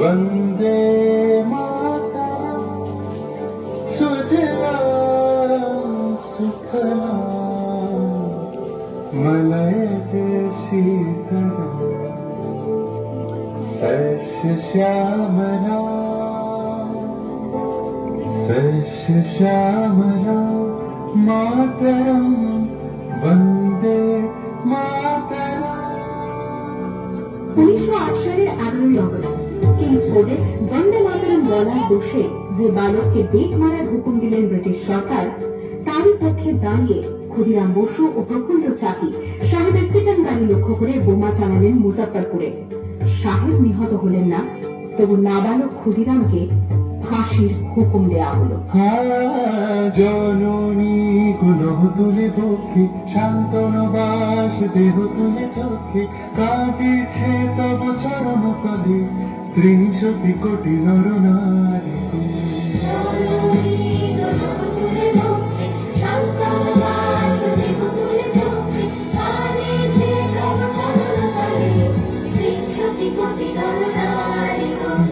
वन्दे माता सुजरा सुखरा मलय च शिखरा शि श्यामरा शि श्यामरा मातर আট এগারোই অগস্ট কিংস কোর্টে বন্দে মাতরম বলার দোষে যে বালককে বেত মারার হুকুম দিলেন ব্রিটিশ সরকার তারই পক্ষে দাঁড়িয়ে ক্ষুদিরাম বসু ও প্রফুল্ল চাকি সাহেবের কিচেন গাড়ি লক্ষ্য করে বোমা চালালেন মুজাফরপুরে সাহেব নিহত হলেন না তবু নাবালক ক্ষুদিরামকে ফাঁসির হুকুম দেওয়া হলো। হ্যাঁ, জননী। গুণহ তুলে পক্ষে শান্তনবাস দেহ তুলে চোখে কাঁদিছে তব চরণ পদে ত্রিশতি কোটি নর নারী।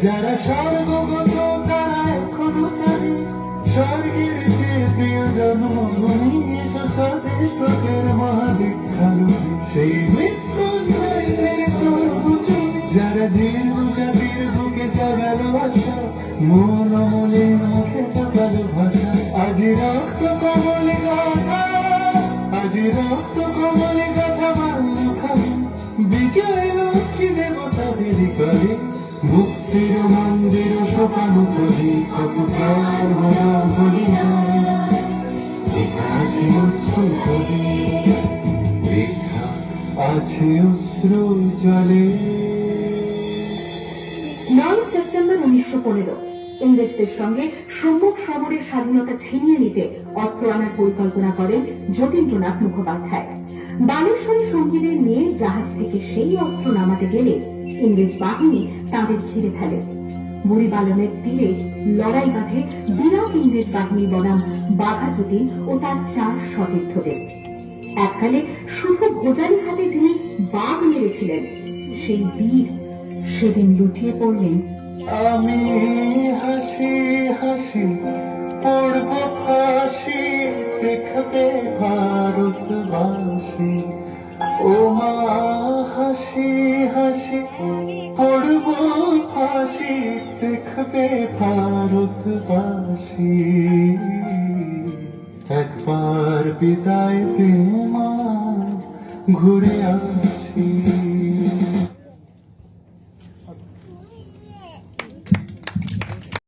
যারা স্বর্গগত তারা এখনও স্বর্গের যে প্রিয় জন্মভূমি এসো স্বদেশ তোদের মহাদীক্ষালু সেই মৃত্যুঞ্জয়দের চর্মচুরি যারা জীর্ণ জাতির বুকে জাগালো আশা মন অমলে মুখে জাগালো ভাষা আজি রক্ত কমলে গাথা আজি রক্ত কমলে গাথা মান্য খাবে বিজয় লক্ষ্মী দেবতা দিদি করে মুক্তির মন্দির শোকানো করি কত প্রাণ নয় সেপ্টেম্বর উনিশশো পনেরো। ইংরেজদের সঙ্গে সম্মুখ সমরের স্বাধীনতা ছিনিয়ে নিতে অস্ত্র আনার পরিকল্পনা করেন যতীন্দ্রনাথ মুখোপাধ্যায়। বালেশ্বরী সঙ্গীদের নিয়ে জাহাজ থেকে সেই অস্ত্র নামাতে গেলে ইংরেজ বাহিনী তাদের ঘিরে ফেলে। বুড়িবালনের তীরে লড়াই বাঁধে বিরাট ইংরেজ বাহিনী বনাম বাঘা যতীন ও তার চার সতীর্থদের। এককালে শুধু ভোজালি হাতে যিনি বাঘ মেরেছিলেন, সেই বীর সেদিন লুটিয়ে পড়লেন। আমি হাসি হাসি পড়ব ফাঁসি ও মা, হাসি হাসি পড়ব ফাঁসি দেখবে ভারতবাসী। একবার বিদায় দে মা ঘুরে আসি।